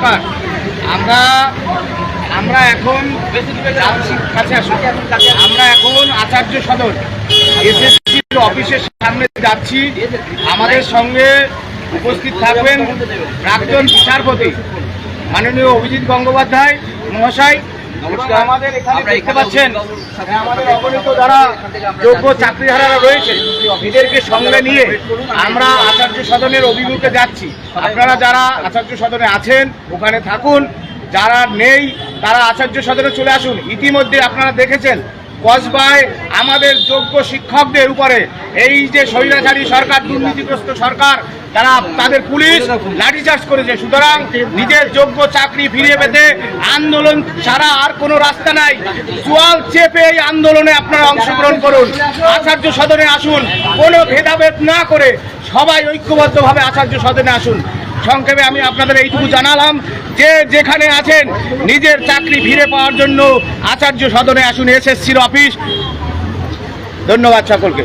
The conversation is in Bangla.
ব্যাপার আমরা আমরা এখন কাছে আসুন আমরা এখন আচার্য সদর এসএসসি অফিসের সামনে যাচ্ছি। আমাদের সঙ্গে উপস্থিত থাকবেন প্রাক্তন বিচারপতি মাননীয় অভিজিৎ গঙ্গোপাধ্যায় মহাশয়। আমাদের এখানে দেখতে পাচ্ছেন আমাদের অগণিত যারা যোগ্য চাকরিহারারা রয়েছে। এদেরকে সঙ্গে নিয়ে আমরা আচার্য সদনের অভিমুখে যাচ্ছি। আপনারা যারা আচার্য সদনে আছেন ওখানে থাকুন। যারা নেই তারা আচার্য সদনে চলে আসুন। ইতিমধ্যে আপনারা দেখেছেন কসবায় আমাদের যোগ্য শিক্ষকদের উপরে এই যে স্বৈরাচারী সরকার দুর্নীতিগ্রস্ত সরকার তারা তাদের পুলিশ লাঠিচার্জ করেছে। সুতরাং নিজের যোগ্য চাকরি ফিরিয়ে পেতে আন্দোলন ছাড়া আর কোনো রাস্তা নাই। চোয়াল চেপে এই আন্দোলনে আপনারা অংশগ্রহণ করুন। আচার্য সদনে আসুন। কোনো ভেদাভেদ না করে সবাই ঐক্যবদ্ধভাবে আচার্য সদনে আসুন। সংক্ষেপে আমি আপনাদের এইটুকু জানালাম যে যেখানে আছেন, নিজের চাকরি ফিরে পাওয়ার জন্য আচার্য সদনে আসুন। এসএসসির অফিস। ধন্যবাদ সকলকে।